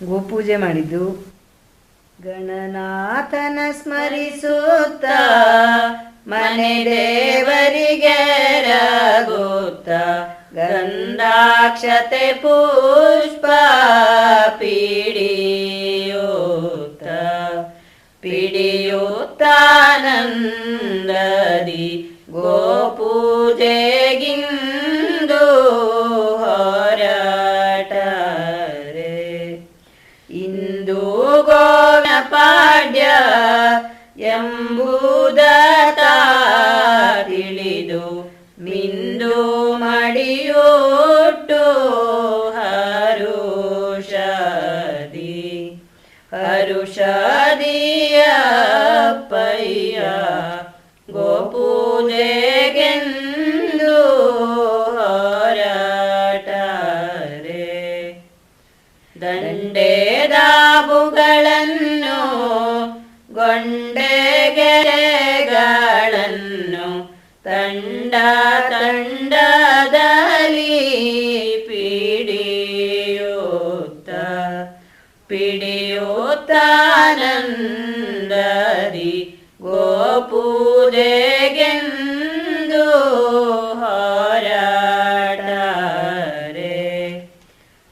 ಗೋಪೂಜೆ ಮಾಡಿದ್ದು ಗಣನಾಥನ ಸ್ಮರಿಸುತ್ತ ಮನೆ ದೇವರಿಗೆ ರಗುತ್ತ ಗಂಧಾಕ್ಷತೆ ಪುಷ್ಪ ಪಿಡಿಯುತ್ತ ಪಿಡಿಯುತ್ತಾನಂದದಿ ಗೋಪೂಜೆಗಿಂದು ಎಂಬುದ ತಿಳಿದು ಮಿಂದು ಮಡಿಯುಟ್ಟು ಹರುಷದಿ ಹರುಷದಿಯಪ್ಪಯ್ಯ ಗೋಪೂಜೆಗೆಂದು ಗೊಂಡೆಗೆರೆಗಳನ್ನು ತಂಡ ತಂಡದಲ್ಲಿ ಪಿಡಿಯೋತ ಪಿಡಿಯೋತಾನಂದರಿ ಗೋಪೂಜೆಗೆಂದು ಹೊರಟರೆ.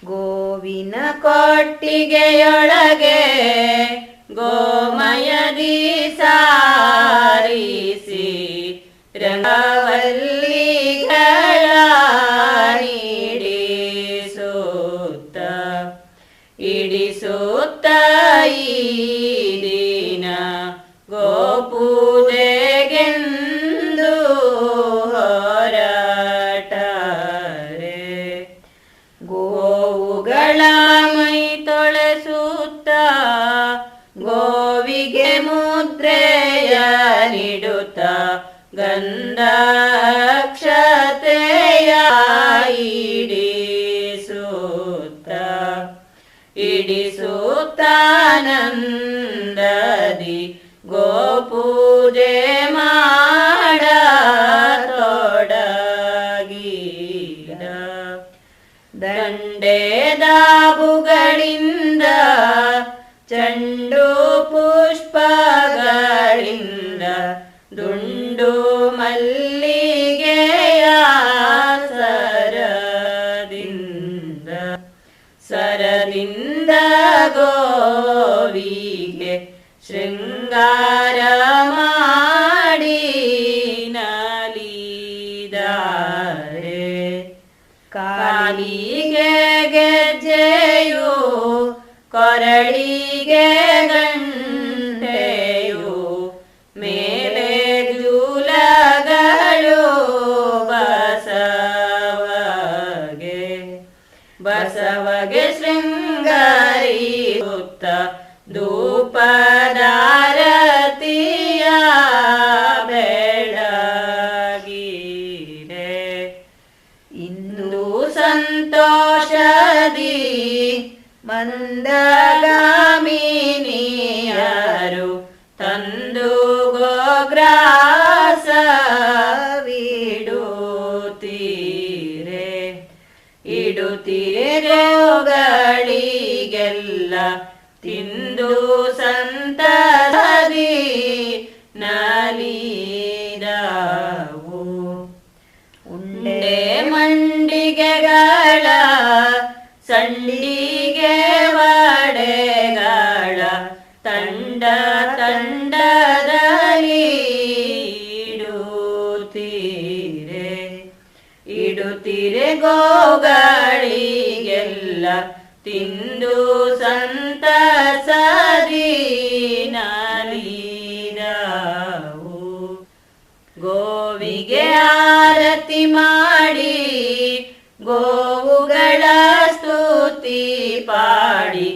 ಗೋವಿನ ಕೊಟ್ಟಿಗೆಯೊಳಗೆ ಗೋಮಯದಿ ಸಾರಿಸಿ ರಂಗವಲ್ಲಿಗಳ ಇಡಿಸುತ್ತ ಇಡಿಸುತ್ತ ಈ ದಿನ ಗೋಪೂಜೆಗೆಂದು ಗೋವುಗಳ ನೀಡುತ್ತ ಗಂಧಾಕ್ಷತೆಯ ಇಡಿಸುತ್ತ ಇಡಿಸುತ್ತಾನಂದದಿ ಗೋಪೂಜೆ ಮಾಡ ತೊಡಗಿದ. ದಂಡೆದಾಬುಗಳಿಂದ ಸರದಿಂದ ಸರದಿಂದ ಗೋವಿಗೆ ಶೃಂಗಾರ ಮಾಡಿ ನಲಿದಾರೆ ಕಾಲಿಗೆ ಗೆಜ್ಜೆಯು ಕೊರಳಿಗೆ ಗಂಟೆಯು ಬಸವಗೆ ಶೃಂಗರಿಯುತ್ತ ಧೂಪದಾರತಿಯ ಬೆಳಗಿರೆ ಇಂದು ಸಂತೋಷದಿ ಮಂದಗಾಮಿನಿಯರು ತಿಂದು ಸಂತದಿ ನಲಿದವು. ಉಂಡೆ ಮಂಡಿಗೆಗಳ ಸಂಡಿಗೆ ವಾಡೆಗಳ ತಂಡ ತಂಡದಲ್ಲಿ ಇಡುತ್ತೀರೆ. ಇಡುತ್ತೀರೆ ಗೋಗಳಿಗೆಲ್ಲ ತಿಂದು ಸಂತಸದಿ ಸರಿ ಗೋವಿಗೆ ಆರತಿ ಮಾಡಿ, ಗೋವುಗಳ ಸ್ತುತಿ ಪಾಡಿ,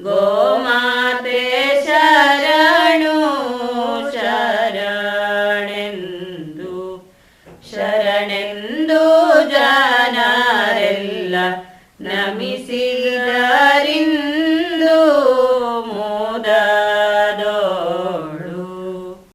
ಗೋಮಾತೆ ಶರಣು ಶರಣೆಂದು ಶರಣೆಂದು ಜನರೆಲ್ಲ ನಮಿಸಿದ